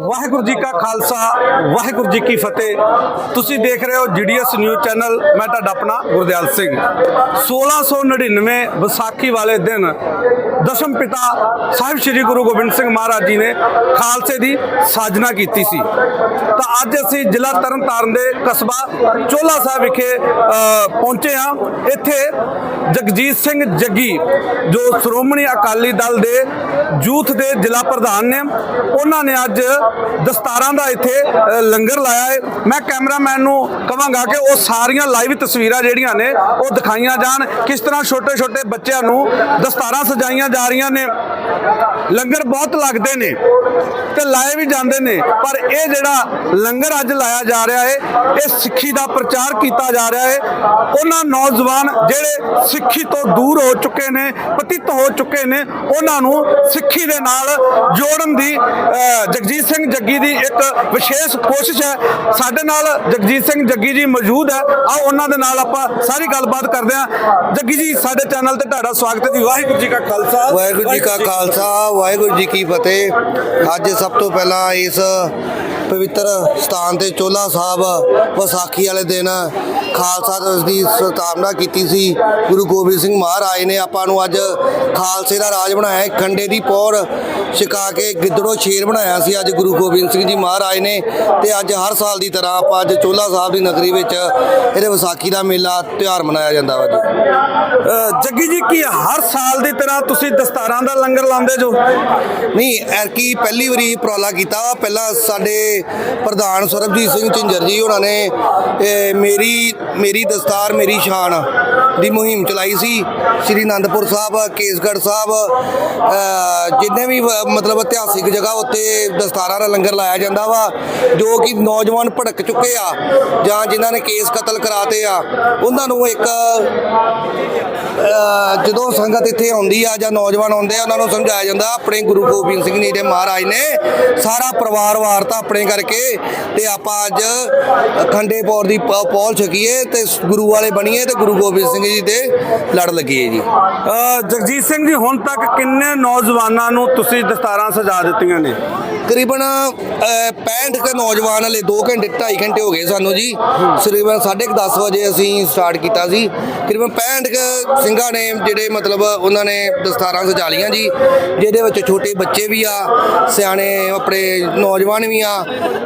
ਵਾਹਿਗੁਰੂ ਜੀ ਕਾ ਖਾਲਸਾ, ਵਾਹਿਗੁਰੂ ਜੀ ਕੀ ਫਤਿਹ। ਤੁਸੀਂ ਦੇਖ ਰਹੇ ਹੋ ਜੀਡੀਐਸ ਨਿਊਜ਼ ਚੈਨਲ, ਮੈਂ ਤੁਹਾਡਾ ਆਪਣਾ ਗੁਰਦਿਆਲ ਸਿੰਘ। 1699 ਵਿਸਾਖੀ ਵਾਲੇ ਦਿਨ ਦਸ਼ਮ ਪਿਤਾ ਸਾਹਿਬ ਸ੍ਰੀ ਗੁਰੂ ਗੋਬਿੰਦ ਸਿੰਘ ਮਹਾਰਾਜ ਜੀ ਨੇ ਖਾਲਸੇ ਦੀ ਸਾਜਨਾ ਕੀਤੀ ਸੀ। ਤਾਂ ਅੱਜ ਅਸੀਂ ਜ਼ਿਲ੍ਹਾ ਤਰਨਤਾਰਨ ਦੇ ਕਸਬਾ ਚੋਲਾ ਸਾਹਿਬ ਵਿਖੇ ਪਹੁੰਚੇ ਹਾਂ। ਇੱਥੇ ਜਗਜੀਤ ਸਿੰਘ ਜੱਗੀ, ਜੋ ਸ਼੍ਰੋਮਣੀ ਅਕਾਲੀ ਦਲ ਦੇ ਯੂਥ ਦੇ ਜ਼ਿਲ੍ਹਾ ਪ੍ਰਧਾਨ ਨੇ, ਉਹਨਾਂ ਨੇ ਅੱਜ ਦਸਤਾਰਾਂ ਦਾ ਇੱਥੇ ਲੰਗਰ ਲਾਇਆ ਹੈ। ਮੈਂ ਕੈਮਰਾਮੈਨ ਨੂੰ ਕਹਾਂਗਾ ਕਿ ਉਹ ਸਾਰੀਆਂ ਲਾਈਵ ਤਸਵੀਰਾਂ ਜਿਹੜੀਆਂ ਨੇ, ਉਹ ਦਿਖਾਈਆਂ ਜਾਣ। ਕਿਸ ਤਰ੍ਹਾਂ ਛੋਟੇ ਛੋਟੇ ਬੱਚਿਆਂ ਨੂੰ ਦਸਤਾਰਾਂ ਸਜਾਈਆਂ ਜਾ ਰਹੀਆਂ ਨੇ। ਲੰਗਰ ਬਹੁਤ ਲੱਗਦੇ ਨੇ ਤੇ ਲਾਏ ਵੀ ਜਾਂਦੇ ਨੇ। ਪਰ ਇਹ ਜਿਹੜਾ ਲੰਗਰ ਅੱਜ ਲਾਇਆ ਜਾ ਰਿਹਾ ਹੈ ਇਹ ਸਿੱਖੀ ਦਾ ਪ੍ਰਚਾਰ ਕੀਤਾ ਜਾ ਰਿਹਾ ਹੈ ਉਹਨਾਂ ਨੌਜਵਾਨ ਜਿਹੜੇ ਸਿੱਖੀ ਤੋਂ ਦੂਰ ਹੋ ਚੁੱਕੇ ਨੇ ਪਤਿਤ ਹੋ ਚੁੱਕੇ ਨੇ ਉਹਨਾਂ ਨੂੰ ਸਿੱਖੀ ਦੇ ਨਾਲ ਜੋੜਨ ਦੀ ਅਹ, ਜਗਜੀਤ ਸਿੰਘ ਜੱਗੀ ਦੀ ਇੱਕ ਵਿਸ਼ੇਸ਼ ਕੋਸ਼ਿਸ਼ ਹੈ। ਸਾਡੇ ਨਾਲ ਜਗਜੀਤ ਸਿੰਘ ਜੱਗੀ ਜੀ ਮੌਜੂਦ ਹੈ। ਆਓ ਉਹਨਾਂ ਦੇ ਨਾਲ ਆਪਾਂ ਸਾਰੀ ਗੱਲਬਾਤ ਕਰਦੇ ਹਾਂ। ਜੱਗੀ ਜੀ ਸਾਡੇ ਚੈਨਲ ਤੇ ਤੁਹਾਡਾ ਸਵਾਗਤ ਹੈ ਜੀ। ਵਾਹਿਗੁਰੂ ਜੀ ਕਾ ਖਾਲਸਾ। ਵਾਹਿਗੁਰੂ ਜੀ ਕਾ ਖਾਲਸਾ ਵਾਹਿਗੁਰੂ ਜੀ ਕੀ ਫਤਿਹ। ਅੱਜ ਸਭ ਤੋਂ ਪਹਿਲਾਂ ਇਸ ਪਵਿੱਤਰ ਸਥਾਨ ਤੇ ਚੋਲਾ ਸਾਹਿਬ ਵਿਸਾਖੀ ਵਾਲੇ ਦਿਨ ਖਾਲਸਾ ਦਿਵਸ ਦੀ ਸਥਾਪਨਾ ਕੀਤੀ ਸੀ ਗੁਰੂ ਗੋਬਿੰਦ ਸਿੰਘ ਮਹਾਰਾਜ ਨੇ ਆਪਾਂ ਨੂੰ ਅੱਜ ਖਾਲਸੇ ਦਾ ਰਾਜ ਬਣਾਇਆ। ਖੰਡੇ ਦੀ ਪੌੜ ਛਕਾ ਕੇ ਗਿੱਦੜੋ ਸ਼ੇਰ ਬਣਾਇਆ ਸੀ ਅੱਜ ਗੁਰੂ ਗੋਬਿੰਦ ਸਿੰਘ ਜੀ ਮਹਾਰਾਜ ਨੇ ਤੇ ਅੱਜ ਹਰ ਸਾਲ ਦੀ ਤਰ੍ਹਾਂ ਆਪਾਂ ਅੱਜ ਚੋਲਾ ਸਾਹਿਬ ਦੀ ਨਗਰੀ ਵਿੱਚ ਇਹਦੇ ਵਿਸਾਖੀ ਦਾ ਮੇਲਾ ਤਿਉਹਾਰ ਮਨਾਇਆ ਜਾਂਦਾ ਵਾ ਜੀ ਜੱਗੀ ਜੀ ਕੀ ਹਰ ਸਾਲ ਦੀ ਤਰ੍ਹਾਂ ਤੁਸੀਂ ਦਸਤਾਰਾਂ ਦਾ ਲੰਗਰ ਲਾਉਂਦੇ ਜੋ ਨਹੀਂ ਐਰਕੀ ਪਹਿਲੀ ਵਾਰੀ ਉਪਰਾਲਾ ਕੀਤਾ। ਪਹਿਲਾਂ ਸਾਡੇ ਪ੍ਰਧਾਨ ਸਰਬਜੀਤ ਸਿੰਘ ਝਿੰਜਰ ਜੀ, ਉਹਨਾਂ ਨੇ ਮੇਰੀ ਮੇਰੀ ਦਸਤਾਰ, ਮੇਰੀ ਸ਼ਾਨ ਦੀ ਮੁਹਿੰਮ ਚਲਾਈ ਸੀ। ਸ੍ਰੀ ਅਨੰਦਪੁਰ ਸਾਹਿਬ, ਕੇਸਗੜ੍ਹ ਸਾਹਿਬ ਜਿੰਨੇ ਵੀ ਮਤਲਬ ਇਤਿਹਾਸਿਕ ਜਗ੍ਹਾ ਉੱਤੇ ਦਸਤਾਰਾਂ ਦਾ ਲੰਗਰ ਲਾਇਆ ਜਾਂਦਾ ਵਾ, ਜੋ ਕਿ ਨੌਜਵਾਨ ਭੜਕ ਚੁੱਕੇ ਆ, ਜਾਂ ਜਿਨ੍ਹਾਂ ਨੇ ਕੇਸ ਕਤਲ ਕਰਾਤੇ ਆ, ਉਹਨਾਂ ਨੂੰ ਇੱਕ ਜਦੋਂ ਸੰਗਤ ਇੱਥੇ ਆਉਂਦੀ ਆ ਜਾਂ ਨੌਜਵਾਨ ਆਉਂਦੇ ਆ, ਉਹਨਾਂ ਨੂੰ ਸਮਝਾਇਆ ਜਾਂਦਾ, ਆਪਣੇ ਗੁਰੂ ਗੋਬਿੰਦ ਸਿੰਘ ਜੀ ਦੇ ਮਹਾਰਾਜ ਨੇ ਸਾਰਾ ਪਰਿਵਾਰ ਵਾਰਤਾ ਆਪਣੇ ਕਰਕੇ ਤੇ ਆਪਾਂ ਅੱਜ ਖੰਡੇ ਪੌਰ ਦੀ ਪੌਲ ਛਕੀਏ ਤੇ ਗੁਰੂ ਵਾਲੇ ਬਣੀਏ ਤੇ ਗੁਰੂ ਗੋਬਿੰਦ ਸਿੰਘ ਜੀ ਦੇ ਲੜ ਲੱਗੀਏ ਜੀ। ਜਗਜੀਤ ਸਿੰਘ ਜੀ ਹੁਣ ਤੱਕ ਕਿੰਨੇ ਨੌਜਵਾਨਾਂ ਨੂੰ ਤੁਸੀਂ ਦਸਤਾਰਾਂ ਸਜਾ ਦਿੱਤੀਆਂ ਨੇ? ਤਕਰੀਬਨ ਅਹ, 65 ਕੇ ਨੌਜਵਾਨ ਹਲੇ 2 ਘੰਟੇ 2.5 ਘੰਟੇ ਹੋ ਗਏ ਸਾਨੂੰ ਜੀ। ਤਕਰੀਬਨ 10:30 ਵਜੇ ਅਸੀਂ ਸਟਾਰਟ ਕੀਤਾ ਸੀ। ਤਕਰੀਬਨ 65 ਕੁ ਸਿੰਘਾਂ ਨੇ ਜਿਹੜੇ ਮਤਲਬ ਉਹਨਾਂ ਨੇ ਦਸਤਾਰਾਂ ਸਜਾ ਲੀਆਂ ਜੀ ਜਿਹਦੇ ਵਿੱਚ ਛੋਟੇ ਬੱਚੇ ਵੀ ਆ ਸਿਆਣੇ ਆਪਣੇ ਨੌਜਵਾਨ ਵੀ ਆ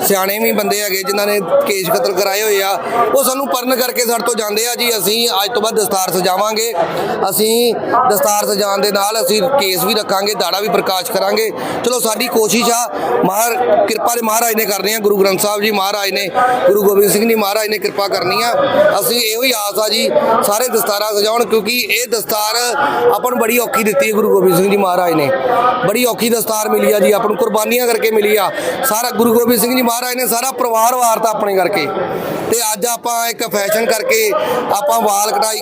ਸਿਆਣੇ ਵੀ ਬੰਦੇ ਹੈਗੇ ਜਿਨ੍ਹਾਂ ਨੇ ਕੇਸ ਕਤਲ ਕਰਾਏ ਹੋਏ ਆ, ਉਹ ਸਾਨੂੰ ਪਰਨ ਕਰਕੇ ਸਾਡੇ ਤੋਂ ਜਾਂਦੇ ਆ ਜੀ, ਅਸੀਂ ਅੱਜ ਤੋਂ ਬਾਅਦ ਦਸਤਾਰ ਸਜਾਵਾਂਗੇ। ਅਸੀਂ ਦਸਤਾਰ ਸਜਾਉਣ ਦੇ ਨਾਲ ਅਸੀਂ ਕੇਸ ਵੀ ਰੱਖਾਂਗੇ, ਦਾੜਾ ਵੀ ਪ੍ਰਕਾਸ਼ ਕਰਾਂਗੇ। ਚਲੋ, ਸਾਡੀ ਕੋਸ਼ਿਸ਼ ਆ ਮਾਰ ਕਿਰਪਾ ਦੇ ਮਹਾਰਾਜ ਨੇ ਕਰਨੀ ਆ, ਗੁਰੂ ਗ੍ਰੰਥ ਸਾਹਿਬ ਜੀ ਮਹਾਰਾਜ ਨੇ, ਗੁਰੂ ਗੋਬਿੰਦ ਸਿੰਘ ਜੀ ਮਹਾਰਾਜ ਨੇ ਕਿਰਪਾ ਕਰਨੀ ਆ। ਅਸੀਂ ਇਹੋ ਹੀ ਆਸ ਆ ਜੀ, ਸਾਰੇ ਦਸਤਾਰਾਂ ਸਜਾਉਣ, ਕਿਉਂਕਿ ਇਹ ਦਸਤਾਰ ਆਪਾਂ ਨੂੰ ਬੜੀ ਔਖੀ ਦਿੱਤੀ ਹੈ, ਗੁਰੂ ਗੋਬਿੰਦ ਸਿੰਘ ਜੀ ਮਹਾਰਾਜ ਨੇ। ਬੜੀ ਔਖੀ ਦਸਤਾਰ ਮਿਲੀ ਆ ਜੀ, ਆਪਾਂ ਨੂੰ ਕੁਰਬਾਨੀਆਂ ਕਰਕੇ ਮਿਲੀ ਆ। ਸਾਰਾ ਗੁਰੂ ਗੋਬਿੰਦ ਸਿੰਘ ਜੀ ਮਹਾਰਾਜ ਨੇ ਸਾਰਾ ਪਰਿਵਾਰ ਵਾਰਤਾ ਆਪਣੇ ਕਰਕੇ। ਤੇ ਅੱਜ ਆਪਾਂ ਇੱਕ ਫੈਸ਼ਨ ਕਰਕੇ ਆਪਾਂ ਵਾਲ ਕਟਾਈ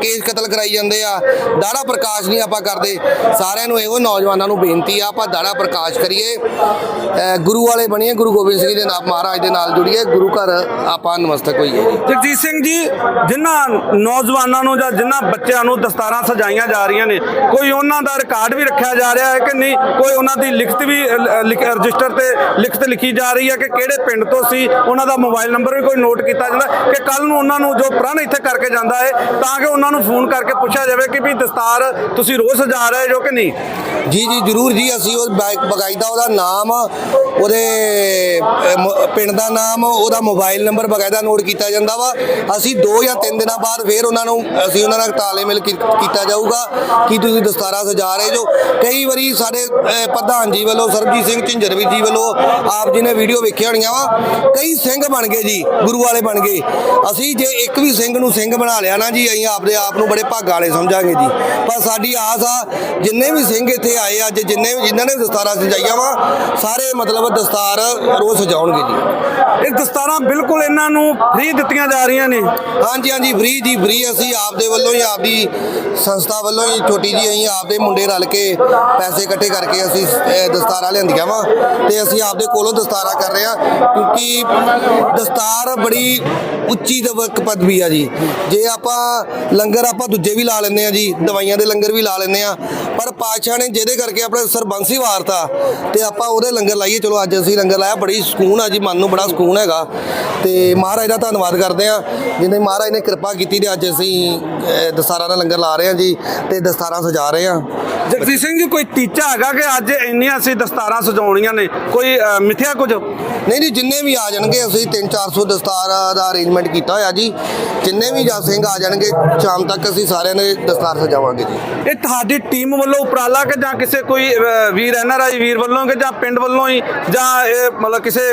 ਕੇਸ ਕਤਲ ਕਰਾਈ ਜਾਂਦੇ ਆ। ਦਾੜਾ ਪ੍ਰਕਾਸ਼ ਨਹੀਂ ਆਪਾਂ ਕਰਦੇ। ਸਾਰਿਆਂ ਨੂੰ ਇਹੋ ਨੌਜਵਾਨਾਂ ਨੂੰ ਬੇਨਤੀ ਆ, ਆਪਾਂ ਦਾੜਾ ਪ੍ਰਕਾਸ਼ ਕਰੀਏ। ਗੁਰੂ ਵਾਲੇ ਬਣੀਏ, ਗੁਰੂ ਗੋਬਿੰਦ ਸਿੰਘ ਜੀ ਦੇ ਨਾਲ, ਮਹਾਰਾਜ ਦੇ ਨਾਲ ਜੁੜੀਏ। ਗੁਰੂ ਘਰ ਆਪਾਂ ਨਮਸਤਕ ਹੋਈਏ। ਜਗਜੀਤ ਸਿੰਘ ਜੀ ਜਿਨ੍ਹਾਂ ਨੌਜਵਾਨਾਂ ਨੂੰ ਜਾਂ ਜਿਨ੍ਹਾਂ ਬੱਚਿਆਂ ਨੂੰ ਦਸਤਾਰਾਂ ਸਜਾਈਆਂ ਜਾ ਰਹੀਆਂ ਨੇ, ਕੋਈ ਉਹਨਾਂ ਦਾ ਰਿਕਾਰਡ ਵੀ ਰੱਖਿਆ ਜਾ ਰਿਹਾ ਹੈ ਕਿ ਨਹੀਂ? ਕੋਈ ਉਹਨਾਂ ਦੀ ਲਿਖਤ ਵੀ ਰਜਿਸਟਰ ਤੇ ਲਿਖਤ ਲਿਖੀ ਜਾ ਰਹੀ ਹੈ ਕਿ ਕਿਹੜੇ ਪਿੰਡ ਤੋਂ ਸੀ, ਉਹਨਾਂ ਦਾ ਮੋਬਾਈਲ ਨੰਬਰ ਵੀ ਕੋਈ ਨੋਟ ਕੀਤਾ ਜਾਂਦਾ ਕਿ ਕੱਲ ਨੂੰ ਉਹਨਾਂ ਨੂੰ ਜੋ ਪ੍ਰਣ ਇੱਥੇ ਕਰਕੇ ਜਾਂਦਾ ਹੈ, ਤਾਂ ਕਿ ਉਹਨਾਂ ਨੂੰ ਫੋਨ ਕਰਕੇ ਪੁੱਛਿਆ ਜਾਵੇ ਕਿ ਵੀ ਦਸਤਾਰ ਤੁਸੀਂ ਰੋਜ਼ ਸਜਾ ਰਹੇ ਜੋ ਕਿ ਨਹੀਂ? ਜੀ ਜੀ, ਜਰੂਰ ਜੀ, ਅਸੀਂ ਉਹ ਬਕਾਇਦਾ ਉਹਦਾ ਨਾਮ, ਉਹਦੇ ਪਿੰਡ ਦਾ ਨਾਮ, ਉਹਦਾ ਮੋਬਾਈਲ ਨੰਬਰ ਬਕਾਇਦਾ ਨੋਟ ਕੀਤਾ ਜਾਂਦਾ ਵਾ। ਅਸੀਂ 2 ਜਾਂ 3 ਦਿਨਾਂ ਬਾਅਦ ਫੇਰ ਉਹਨਾਂ ਨੂੰ, ਅਸੀਂ ਉਹਨਾਂ ਨਾਲ ਤਾਲੇਮੇਲ ਕੀਤਾ ਜਾਊਗਾ ਕਿ ਤੁਸੀਂ ਦਸਤਾਰਾ ਸਜਾ ਰਹੇ ਜੋ। ਕਈ ਵਾਰੀ ਸਾਡੇ ਪ੍ਰਧਾਨ ਜੀ ਵੱਲੋਂ, ਸਰਬਜੀਤ ਸਿੰਘ ਝਿੰਜਰਵੀ ਜੀ ਵੱਲੋਂ ਆਪ ਜੀ ਨੇ ਵੀਡੀਓ ਵੇਖੀਆਂ ਹੋਣੀਆਂ ਵਾ। ਕਈ ਸਿੰਘ ਬਣ ਗਏ ਜੀ ਗੁਰੂ ਵਾਲੇ ਬਣ ਗਏ। ਅਸੀਂ ਜੇ ਇੱਕ ਵੀ ਸਿੰਘ ਨੂੰ ਸਿੰਘ ਬਣਾ ਲਿਆ ਨਾ ਜੀ ਅਸੀਂ ਆਪਦੇ ਆਪ ਨੂੰ ਬੜੇ ਭਾਗਾਂ ਵਾਲੇ ਸਮਝਾਂਗੇ ਜੀ। ਪਰ ਸਾਡੀ ਆਸ ਆ ਜਿੰਨੇ ਵੀ ਸਿੰਘ ਇੱਥੇ ਆਏ ਅੱਜ ਜਿੰਨੇ ਵੀ ਜਿਨ੍ਹਾਂ ਨੇ ਦਸਤਾਰਾਂ ਸਜਾਈਆਂ ਵਾ ਸਾਰੇ ਮਤਲਬ ਦਸਤਾਰ ਰੋਜ਼ ਸਜਾਉਣਗੇ ਜੀ। ਇਹ ਦਸਤਾਰਾਂ ਬਿਲਕੁਲ ਇਹਨਾਂ ਨੂੰ ਫ੍ਰੀ ਦਿੱਤੀਆਂ ਜਾ ਰਹੀਆਂ ਨੇ। ਹਾਂਜੀ ਹਾਂਜੀ ਫ੍ਰੀ ਜੀ ਫ੍ਰੀ ਅਸੀਂ ਆਪਦੇ ਵੱਲੋਂ ਹੀ ਆਪਦੀ ਸੰਸਥਾ ਵੱਲੋਂ ਹੀ ਛੋਟੀ ਜੀ ਅਸੀਂ ਆਪਦੇ ਮੁੰਡੇ ਰਲ ਕੇ ਪੈਸੇ ਇਕੱਠੇ ਕਰਕੇ ਅਸੀਂ ਦਸਤਾਰਾਂ ਲਿਆਂਦੀਆਂ ਵਾ। ਤੇ ਅਸੀਂ ਆਪਦੇ ਕੋਲੋਂ ਦਸਤਾਰਾਂ ਕਰ ਰਹੇ, ਕਿਉਂਕਿ ਦਸਤਾਰ ਬੜੀ ਉੱਚੀ ਦਵਕ ਪਦਵੀ ਆ ਜੀ। ਜੇ ਆਪਾਂ ਲੰਗਰ ਆਪਾਂ ਦੂਜੇ ਵੀ ਲਾ ਲੈਂਦੇ ਆ ਜੀ, ਦਵਾਈਆਂ ਦੇ ਲੰਗਰ ਵੀ ਲਾ ਲੈਂਦੇ ਆ, ਪਰ ਪਾਤਸ਼ਾਹ ਨੇ ਜਿਹਦੇ ਕਰਕੇ ਆਪਣੇ ਸਰਬੰਸੀ ਵਾਰਤਾ, ਤੇ ਆਪਾਂ ਉਹਦੇ ਲੰਗਰ ਲਾਈਏ। ਚਲੋ ਅੱਜ ਅਸੀਂ ਲੰਗਰ ਲਾਇਆ, ਬੜੀ ਸਕੂਨ ਆ ਜੀ, ਮਨ ਨੂੰ ਬੜਾ ਸਕੂਨ ਹੈਗਾ। ਤੇ ਮਹਾਰਾਜ ਦਾ ਧੰਨਵਾਦ ਕਰਦੇ ਆ ਜਿਨੇ ਮਹਾਰਾਜ ਨੇ ਕਿਰਪਾ ਕੀਤੀ ਤੇ ਅੱਜ ਅਸੀਂ ਦਸਤਾਰਾਂ ਦਾ ਲੰਗਰ ਲਾ ਰਹੇ ਆ ਜੀ ਤੇ ਦਸਤਾਰਾਂ ਸਜਾ ਰਹੇ ਆ ਜਗਜੀਤ ਸਿੰਘ ਜੀ ਕੋਈ ਟੀਚਾ ਹੈਗਾ ਕਿ ਅੱਜ ਇੰਨੀਆਂ ਅਸੀਂ ਦਸਤਾਰਾਂ ਸਜਾਉਣੀਆਂ ਨੇ? ਕੋਈ ਮਿਥਿਆ ਕੁਝ? ਨਹੀਂ ਨਹੀਂ ਜਿੰਨੇ ਵੀ ਆ ਜਾਣਗੇ ਅਸੀਂ 3-400 ਦਸਤਾਰ ਦਾ ਅਰੇਂਜਮੈਂਟ ਕੀਤਾ ਹੋਇਆ ਜੀ। ਜਿੰਨੇ ਵੀ ਜਾ ਸਿੰਘ ਆ ਜਾਣਗੇ ਸ਼ਾਮ ਤੱਕ ਅਸੀਂ ਸਾਰਿਆਂ ਨੇ ਦਸਤਾਰ ਸਜਾਵਾਂਗੇ ਜੀ। ਇਹ ਤੁਹਾਡੀ ਟੀਮ ਵੱਲੋਂ ਉਪਰਾਲਾ ਕਿ ਜਾਂ ਕਿਸੇ ਕੋਈ ਵੀਰ ਐਨਆਰਆਈ ਵੀਰ ਵੱਲੋਂ ਕਿ ਜਾਂ ਪਿੰਡ ਵੱਲੋਂ ਹੀ ਜਾਂ ਇਹ ਮਤਲਬ ਕਿਸੇ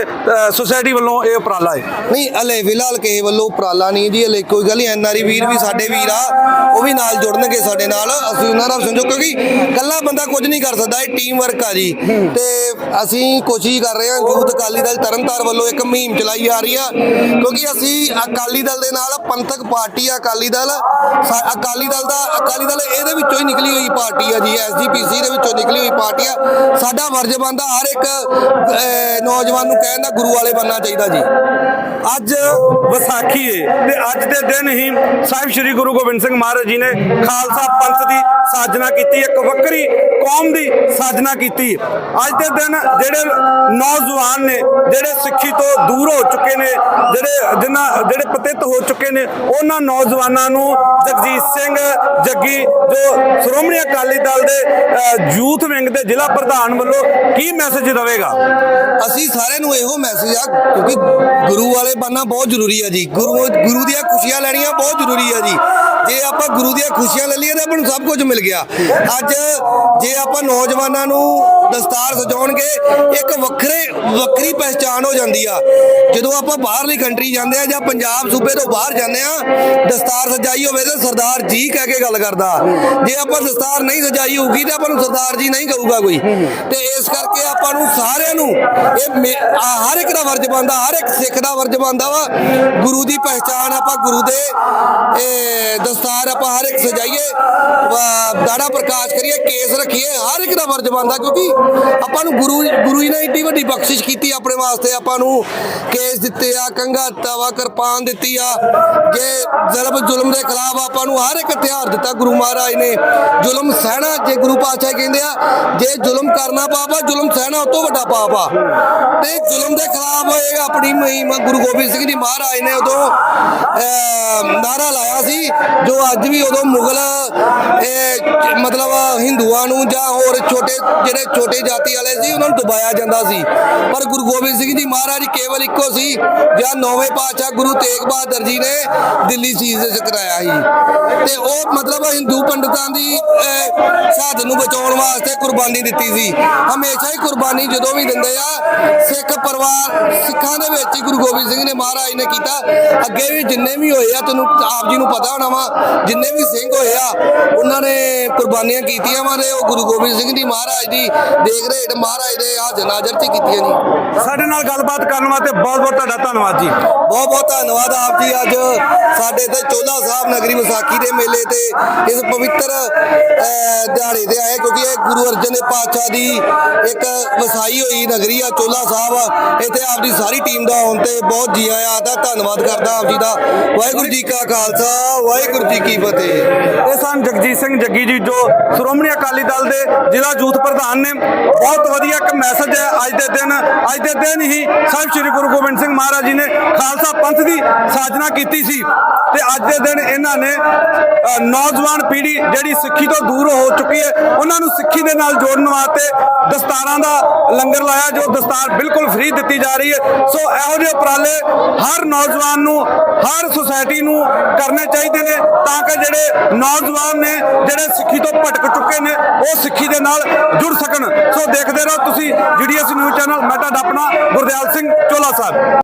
ਸੁਸਾਇਟੀ ਵੱਲੋਂ ਇਹ ਉਪਰਾਲਾ ਹੈ? ਨਹੀਂ, ਹਲੇ ਫਿਲਹਾਲ ਕਿਸੇ ਵੱਲੋਂ ਉਪਰਾਲਾ ਨਹੀਂ ਜੀ, ਹਲੇ ਕੋਈ ਗੱਲ ਨਹੀਂ ਐਨਆਰਈ ਵੀਰ ਵੀ ਸਾਡੇ ਵੀਰ ਆ, ਉਹ ਵੀ ਨਾਲ ਜੁੜਨਗੇ ਸਾਡੇ ਨਾਲ, ਅਸੀਂ ਉਹਨਾਂ ਦਾ ਸਮਝੋ, ਕਿਉਂਕਿ ਇਕੱਲਾ ਬੰਦਾ ਕੁਝ ਨਹੀਂ ਕਰ ਸਕਦਾ, ਇਹ ਟੀਮ ਵਰਕ ਆ ਜੀ। ਤੇ ਅਸੀਂ ਕੋਸ਼ਿਸ਼ ਕਰ ਰਹੇ ਹਾਂ ਯੂਥ ਅਕਾਲੀ ਦਲ ਤਰਨਤਾਰ ਵੱਲੋਂ ਇੱਕ ਮੁਹਿੰਮ ਚਲਾਈ ਜਾ ਰਹੀ ਆ, ਕਿਉਂਕਿ ਅਸੀਂ ਅਕਾਲੀ ਦਲ ਦੇ ਨਾਲ ਪੰਥਕ ਪਾਰਟੀ ਆ, ਅਕਾਲੀ ਦਲ, ਸਾ- ਅਕਾਲੀ ਦਲ ਦਾ, ਅਕਾਲੀ ਦਲ ਇਹਦੇ ਵਿੱਚੋਂ ਹੀ ਨਿਕਲੀ ਹੋਈ ਪਾਰਟੀ ਆ ਜੀ ਐਸਜੀਪੀਸੀ ਦੇ ਵਿੱਚੋਂ ਨਿਕਲੀ ਹੋਈ ਪਾਰਟੀ ਆ। ਸਾਡਾ ਫਰਜ਼ ਬਣਦਾ ਹਰ ਇੱਕ ਨੌਜਵਾਨ ਨੂੰ ਕਹਿਣ ਦਾ ਗੁਰੂ ਵਾਲੇ ਬਣਨਾ ਚਾਹੀਦਾ ਜੀ। ਅੱਜ ਵਿਸਾਖੀ ਹੈ ਤੇ ਅੱਜ ਦੇ ਦਿਨ ਹੀ ਸਾਹਿਬ ਸ੍ਰੀ ਗੁਰੂ ਗੋਬਿੰਦ ਸਿੰਘ ਮਹਾਰਾਜ ਜੀ ਨੇ ਖਾਲਸਾ ਪੰਥ ਦੀ ਸਾਜਨਾ ਕੀਤੀ, ਇੱਕ ਵੱਖਰੀ ਕੌਮ ਦੀ ਸਾਜਨਾ ਕੀਤੀ। ਅੱਜ ਦੇ ਦਿਨ ਜਿਹੜੇ ਨੌਜਵਾਨ ਨੇ, ਜਿਹੜੇ ਸਿੱਖੀ ਤੋਂ ਦੂਰ ਹੋ ਚੁੱਕੇ ਨੇ, ਜਿਹੜੇ ਜਿਨ੍ਹਾਂ ਜਿਹੜੇ ਪਤਿਤ ਹੋ ਚੁੱਕੇ ਨੇ, ਉਹਨਾਂ ਨੌਜਵਾਨਾਂ ਨੂੰ ਜਗਜੀਤ ਸਿੰਘ ਜੱਗੀ, ਜੋ ਸ਼੍ਰੋਮਣੀ ਅਕਾਲੀ ਦਲ ਦੇ ਯੂਥ ਵਿੰਗ ਦੇ ਜ਼ਿਲ੍ਹਾ ਪ੍ਰਧਾਨ ਵੱਲੋਂ ਕੀ ਮੈਸੇਜ ਦੇਵੇਗਾ? ਅਸੀਂ ਸਾਰਿਆਂ ਨੂੰ ਇਹੋ ਮੈਸੇਜ ਆ, ਕਿਉਂਕਿ ਗੁਰੂ ਵਾਲੇ ਬਣਨਾ ਬਹੁਤ ਜ਼ਰੂਰੀ ਆ ਜੀ। ਗੁਰੂ ਗੁਰੂ ਦੀਆਂ ਖੁਸ਼ੀਆਂ ਲੈਣੀਆਂ ਬਹੁਤ ਜ਼ਰੂਰੀ ਆ ਜੀ। ਜੇ ਆਪਾਂ ਗੁਰੂ ਦੀਆਂ ਖੁਸ਼ੀਆਂ ਲੈ ਲਈਏ ਤਾਂ ਆਪਾਂ ਨੂੰ ਸਭ ਕੁਝ ਮਿਲ ਗਿਆ। ਅੱਜ ਜੇ ਆਪਾਂ ਨੌਜਵਾਨਾਂ ਨੂੰ ਦਸਤਾਰ ਸਜਾਉਣਗੇ, ਇੱਕ ਵੱਖਰੇ, ਵੱਖਰੀ ਪਹਿਚਾਣ ਹੋ ਜਾਂਦੀ ਆ। ਜਦੋਂ ਆਪਾਂ ਬਾਹਰਲੀ ਕੰਟਰੀ ਜਾਂਦੇ ਆ ਜਾਂ ਪੰਜਾਬ ਸੂਬੇ ਤੋਂ ਬਾਹਰ ਜਾਂਦੇ ਆ, ਦਸਤਾਰ ਸਜਾਈ ਹੋਵੇ ਤਾਂ ਸਰਦਾਰ ਜੀ ਕਹਿ ਕੇ ਗੱਲ ਕਰਦਾ। ਜੇ ਆਪਾਂ ਦਸਤਾਰ ਨਹੀਂ ਸਜਾਈ ਹੋਊਗੀ ਤਾਂ ਆਪਾਂ ਨੂੰ ਸਰਦਾਰ ਜੀ ਨਹੀਂ ਕਹੂਗਾ ਕੋਈ। ਤੇ ਇਸ ਕਰਕੇ ਆਪਾਂ ਨੂੰ ਸਾਰਿਆਂ ਨੂੰ ਇਹ ਮੇ- ਹਰ ਇੱਕ ਦਾ ਫਰਜ਼ ਬਣਦਾ, ਹਰ ਇੱਕ ਸਿੱਖ ਦਾ ਫਰਜ਼ ਬਣਦਾ ਵਾ। ਗੁਰੂ ਦੀ ਪਹਿਚਾਣ ਆਪਾਂ ਗੁਰੂ ਦੇ, ਇਹ ਦਸਤਾਰ ਆਪਾਂ ਹਰ ਇੱਕ ਸਜਾਈਏ ਵਾ- ਦਾੜਾ ਪ੍ਰਕਾਸ਼ ਕਰੀਏ ਕੇਸ ਰੱਖੀਏ ਹਰ ਇੱਕ ਦਾ ਫਰਜ਼ ਬਣਦਾ ਕਿਉਂਕਿ ਆਪਾਂ ਨੂੰ ਗੁਰੂ ਗੁਰੂ ਜੀ ਨੇ ਏਡੀ ਵੱਡੀ ਬਖਸ਼ਿਸ਼ ਕੀਤੀ ਆਪਣੇ ਵਾਸਤੇ ਆਪਾਂ ਨੂੰ ਕੇਸ ਦਿੱਤੇ ਆ ਕੰਘਾ ਦਿੱਤਾ ਵਾ ਕਿਰਪਾਨ ਦਿੱਤੀ ਆ ਜੇ ਜ਼ਲਮ ਜ਼ੁਲਮ ਦੇ ਖਿਲਾਫ ਆਪਾਂ ਨੂੰ ਹਰ ਇੱਕ ਹਥਿਆਰ ਦਿੱਤਾ ਗੁਰੂ ਮਹਾਰਾਜ ਨੇ ਜ਼ੁਲਮ ਸਹਿਣਾ ਜੇ ਗੁਰੂ ਪਾਤਸ਼ਾਹ ਕਹਿੰਦੇ ਆ ਜੇ ਜ਼ੁਲਮ ਕਰਨਾ ਪਾਪ ਆ ਜ਼ੁਲਮ ਸਹਿਣਾ ਉਹ ਤੋਂ ਵੱਡਾ ਪਾਪ ਆ ਤੇ ਜ਼ੁਲਮ ਦੇ ਖਿਲਾਫ ਇਹ ਆਪਣੀ ਮੁਹਿੰਮ ਗੁਰੂ ਗੋਬਿੰਦ ਸਿੰਘ ਜੀ ਮਹਾਰਾਜ ਨੇ ਉਦੋਂ ਅਹ, ਨਾਰਾ ਲਾਇਆ ਸੀ ਜੋ ਅੱਜ ਵੀ ਉਦੋਂ ਮੁਗਲ ਮਤਲਬ ਹਿੰਦੂਆਂ ਨੂੰ ਜਾਂ ਹੋਰ ਛੋਟੇ ਜਿਹੜੇ ਛੋਟੇ ਜਾਤੀ ਵਾਲੇ ਸੀ ਉਹਨਾਂ ਨੂੰ ਦਬਾਇਆ ਜਾਂਦਾ ਸੀ। ਪਰ ਗੁਰੂ ਗੋਬਿੰਦ ਸਿੰਘ ਜੀ ਮਹਾਰਾਜ ਕੇਵਲ ਇੱਕੋ ਸੀ ਜਾਂ ਨੌਵੇਂ ਪਾਤਸ਼ਾਹ ਗੁਰੂ ਤੇਗ ਬਹਾਦਰ ਜੀ ਨੇ ਦਿੱਲੀ ਸੀਜ਼ ਕਰਾਇਆ ਸੀ। ਤੇ ਉਹ ਮਤਲਬ ਹਿੰਦੂ ਪੰਡਤਾਂ ਦੀ ਅਹ, ਸ਼ਹਾਦਤ ਨੂੰ ਬਚਾਉਣ ਵਾਸਤੇ ਕੁਰਬਾਨੀ ਦਿੱਤੀ ਸੀ। ਹਮੇਸ਼ਾ ਹੀ ਕੁਰਬਾਨੀ ਜਦੋਂ ਵੀ ਦਿੰਦੇ ਆ ਸਿੱਖ ਪਰਿਵਾਰ ਸਿੱਖਾਂ ਦੇ ਵਿੱਚ ਹੀ ਗੁਰੂ ਗੋਬਿੰਦ ਸਿੰਘ ਨੇ ਮਹਾਰਾਜ ਨੇ ਕੀਤਾ। ਅੱਗੇ ਵੀ ਜਿੰਨੇ ਵੀ ਹੋਏ ਆ ਤੁਹਾਨੂੰ ਆਪ ਜੀ ਨੂੰ ਪਤਾ ਹੋਣਾ ਵਾ ਜਿੰਨੇ ਵੀ ਸਿੰਘ ਹੋਏ ਆ ਕੁਰਬਾਨੀਆਂ ਕੀਤੀਆਂ ਵਾ ਤੇ ਉਹ ਗੁਰੂ ਗੋਬਿੰਦ ਸਿੰਘ ਜੀ ਮਹਾਰਾਜ ਦੀ ਦੇਖ ਰੇਟ ਮਹਾਰਾਜ ਦੇ ਹਾਜ਼ਰ ਨਾਜ਼ਰ ਹੀ ਕੀਤੀਆਂ ਜੀ। ਸਾਡੇ ਨਾਲ ਗੱਲਬਾਤ ਕਰਨ ਵਾਸਤੇ ਬਹੁਤ ਬਹੁਤ ਤੁਹਾਡਾ ਧੰਨਵਾਦ ਜੀ। ਬਹੁਤ ਬਹੁਤ ਧੰਨਵਾਦ ਆਪ ਜੀ। ਅੱਜ ਸਾਡੇ ਇੱਥੇ ਚੋਲਾ ਸਾਹਿਬ ਨਗਰੀ ਵਿਸਾਖੀ ਦੇ ਮੇਲੇ ਤੇ ਇਸ ਪਵਿੱਤਰ ਦਿਹਾੜੇ ਤੇ ਆਏ ਕਿਉਂਕਿ ਇਹ ਗੁਰੂ ਅਰਜਨ ਦੇਵ ਪਾਤਸ਼ਾਹ ਦੀ ਇੱਕ ਵਸਾਈ ਹੋਈ ਨਗਰੀ ਆ ਚੋਲਾ ਸਾਹਿਬ ਇੱਥੇ ਆਪ ਦੀ ਸਾਰੀ ਟੀਮ ਦਾ ਆਉਣ ਤੇ ਬਹੁਤ ਜੀ ਆਇਆ ਦਾ ਧੰਨਵਾਦ ਕਰਦਾ ਆਪ ਜੀ ਦਾ। ਵਾਹਿਗੁਰੂ ਜੀ ਕਾ ਖਾਲਸਾ ਵਾਹਿਗੁਰੂ ਜੀ ਕੀ ਫਤਿਹ। ਇਹ ਸਨ ਜਗਜੀਤ ਸਿੰਘ ਜੱਗੀ ਜੀ ਜੋ ਸ਼੍ਰੋਮਣੀ ਅਕਾਲੀ ਦਲ ਦੇ ਜ਼ਿਲ੍ਹਾ ਯੂਥ ਪ੍ਰਧਾਨ ਨੇ, ਬਹੁਤ ਵਧੀਆ ਇੱਕ ਮੈਸੇਜ ਹੈ ਅੱਜ ਦੇ ਦਿਨ, ਅੱਜ ਦੇ ਦਿਨ ਹੀ ਸਾਹਿਬ ਸ੍ਰੀ ਗੁਰੂ ਗੋਬਿੰਦ ਸਿੰਘ ਮਹਾਰਾਜ ਜੀ ਨੇ ਖਾਲਸਾ ਪੰਥ ਦੀ ਸਾਜਨਾ ਕੀਤੀ ਸੀ ਤੇ ਅੱਜ ਦੇ ਦਿਨ ਇਹਨਾਂ ਨੇ ਨੌਜਵਾਨ ਪੀੜ੍ਹੀ ਜਿਹੜੀ ਸਿੱਖੀ ਤੋਂ ਦੂਰ ਹੋ ਚੁੱਕੀ ਹੈ, ਉਹਨਾਂ ਨੂੰ ਸਿੱਖੀ ਦੇ ਨਾਲ ਜੋੜਨ ਵਾਸਤੇ ਦਸਤਾਰਾਂ ਦਾ ਲੰਗਰ ਲਾਇਆ, ਜੋ ਦਸਤਾਰ ਬਿਲਕੁਲ ਫ੍ਰੀ ਦਿੱਤੀ ਜਾ ਰਹੀ ਹੈ। ਸੋ ਇਹੋ ਜਿਹੇ ਉਪਰਾਲੇ ਹਰ ਨੌਜਵਾਨ ਨੂੰ, ਹਰ ਸੁਸਾਇਟੀ ਨੂੰ ਕਰਨੇ ਚਾਹੀਦੇ ਨੇ, ਤਾਂ ਕਿ ਜਿਹੜੇ ਨੌਜਵਾਨ ਨੇ, ਜਿਹੜੇ ਸਿੱਖੀ ਤੋਂ ਭਟਕ ਚੁੱਕੇ ਨੇ, ਉਹ ਸਿੱਖੀ ਦੇ ਨਾਲ ਜੁੜ ਸਕਣ। ਸੋ ਦੇਖਦੇ ਰਹੋ ਤੁਸੀਂ ਜੀਡੀਐਸ ਨਿਊਜ਼ ਚੈਨਲ ਮੈਂ ਤੁਹਾਡਾ ਆਪਣਾ ਗੁਰਦਿਆਲ ਸਿੰਘ ਚੋਲਾ ਸਾਹਿਬ।